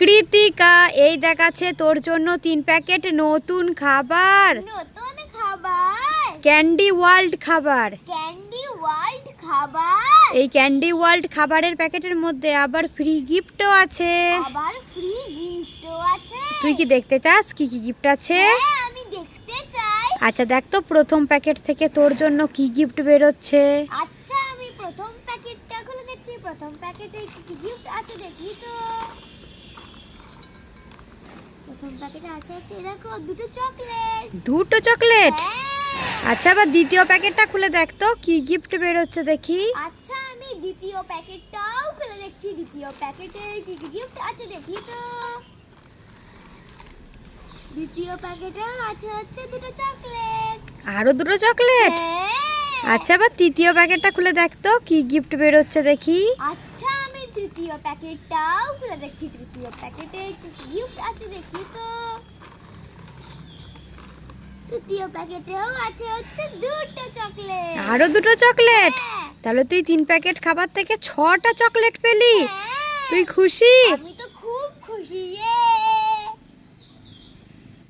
কৃতিকা এই দেখাচ্ছে তোর জন্য তিন প্যাকেট নতুন খাবার। নতুন খাবার? ক্যান্ডি ওয়ার্ল্ড খাবার। ক্যান্ডি ওয়ার্ল্ড খাবার? এই ক্যান্ডি ওয়ার্ল্ড খাবারের প্যাকেটের মধ্যে আবার ফ্রি গিফটও আছে। আবার ফ্রি গিফটও আছে। তুই কি দেখতে চাস? কি কি গিফট আছে? হ্যাঁ আমি দেখতে চাই। আচ্ছা দেখ তো প্রথম প্যাকেট থেকে তোর জন্য কি গিফট বেরোচ্ছে। আচ্ছা আমি প্রথম প্যাকেটটা খুলে দেখছি। প্রথম প্যাকেটে কি কি গিফট আছে দেখি তো। প্রথম প্যাকেটে আছে দেখো দুটো চকলেট দুটো চকলেট হ্যাঁ। আচ্ছা আবার দ্বিতীয় প্যাকেটটা খুলে দেখ তো কি গিফট বেরোচ্ছে দেখি। আচ্ছা আমি দ্বিতীয় প্যাকেটটাও খুলে দেখছি দ্বিতীয় প্যাকেটে কি কি গিফট আছে দেখি তো। দ্বিতীয় প্যাকেটে আছে হচ্ছে দুটো চকলেট আরও দুটো চকলেট হ্যাঁ। আচ্ছা আবার তৃতীয় প্যাকেটটা খুলে দেখ তো কি গিফট বেরোচ্ছে দেখি। আচ্ছা তৃতীয় প্যাকেটটাও খুলে দেখছি তৃতীয় প্যাকেটে গিফট আছে দেখি তো। তৃতীয় প্যাকেটেও আছে হচ্ছে দুটো চকলেট। আরও দুটো চকলেট? হ্যাঁ, তাহলে তুই তিন প্যাকেট খাবার থেকে ছটা চকলেট পেলি? হ্যাঁ। তুই খুশি? আমি তো